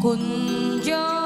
கொஞ்சம்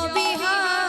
বিহারী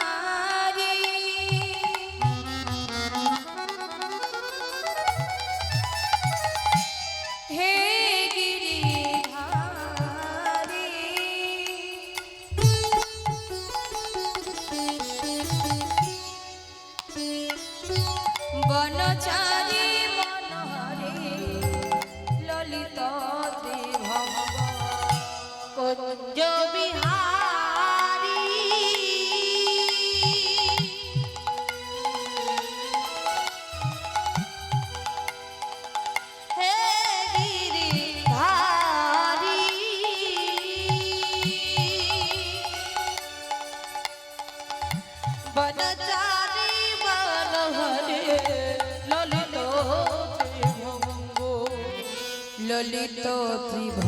tribo.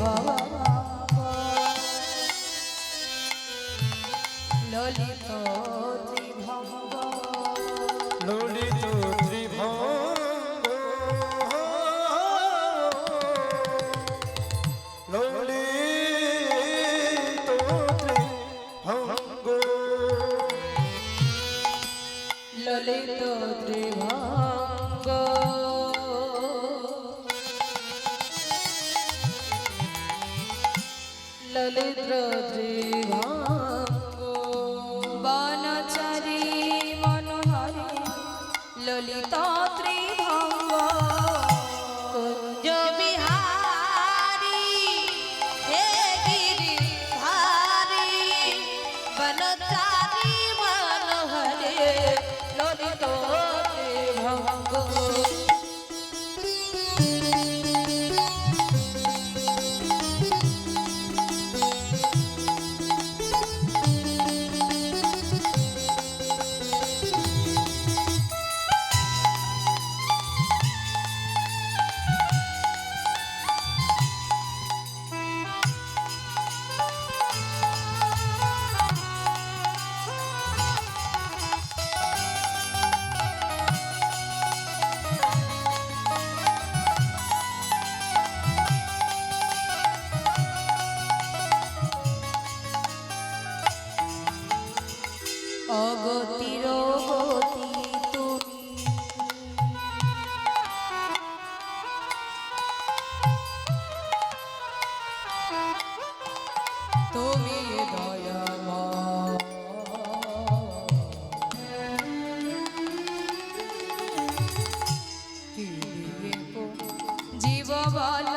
दलिद्र जीवांगो मनोहरी ललिता তুমি দয়াময়। কি জীব বল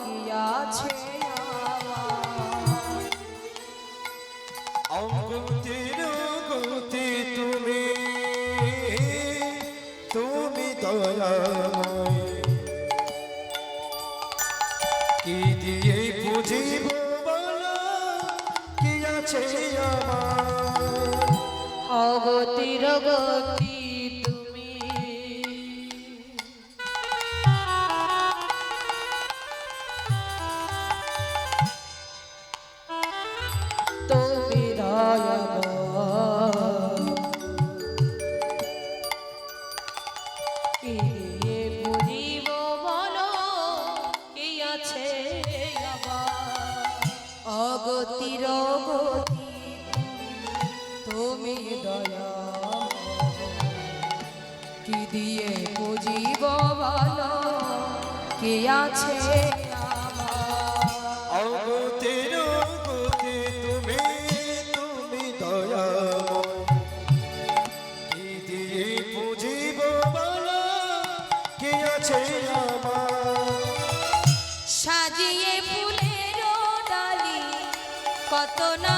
কি আছে অঙ্গতির গতি তুমি তুমি দয়াময়। অগতির গতি তুমি। তুমি দয়াময় কি দিয়ে বুঝিব বলো তুমি দয়া কি দিয়ে বুঝিব বলো? কে আছে সাজিয়ে ফুলের ডালি কত না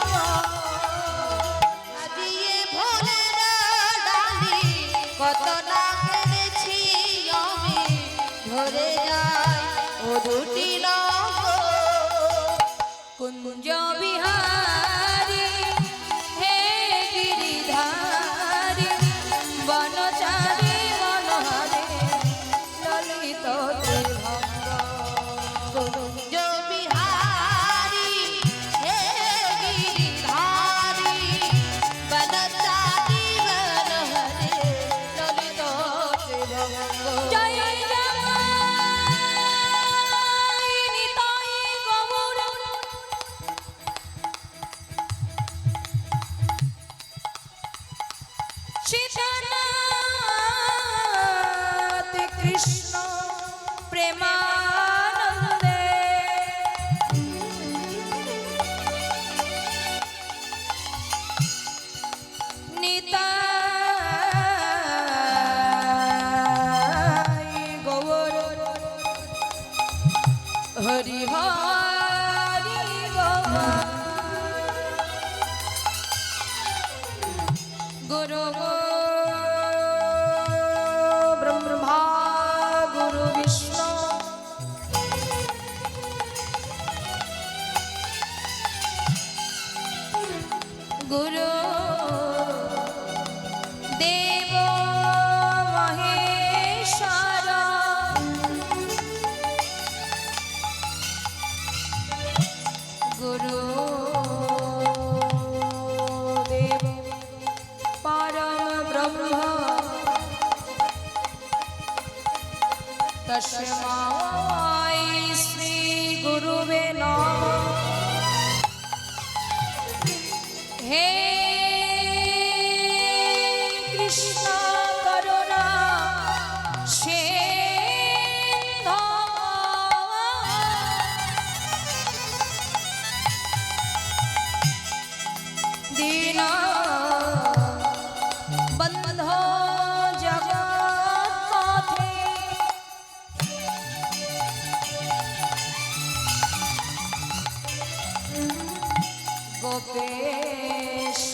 Shema. গোপেশ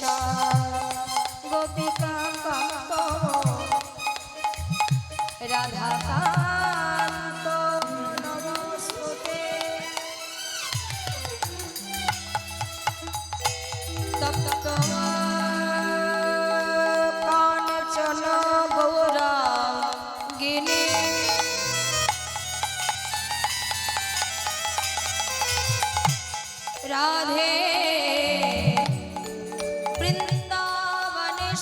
গোপিকা কান্ত রাধা কান্ত নমস্তুতে তপ্ত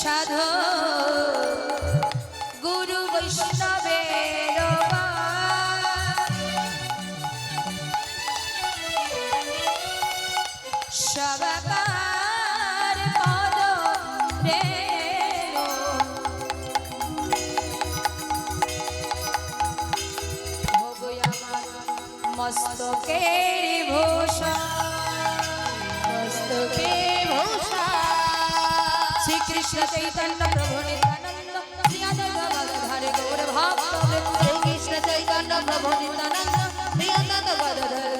সাধু। গুরু বৈষ্ণবের সবাকার মস্তকের ভূষণ মস্তকে ভূষা। श्री कृष्ण चैतन्य प्रभु नित्यानंद श्री कृष्ण चैतन्य प्रभु नित्यानंद श्री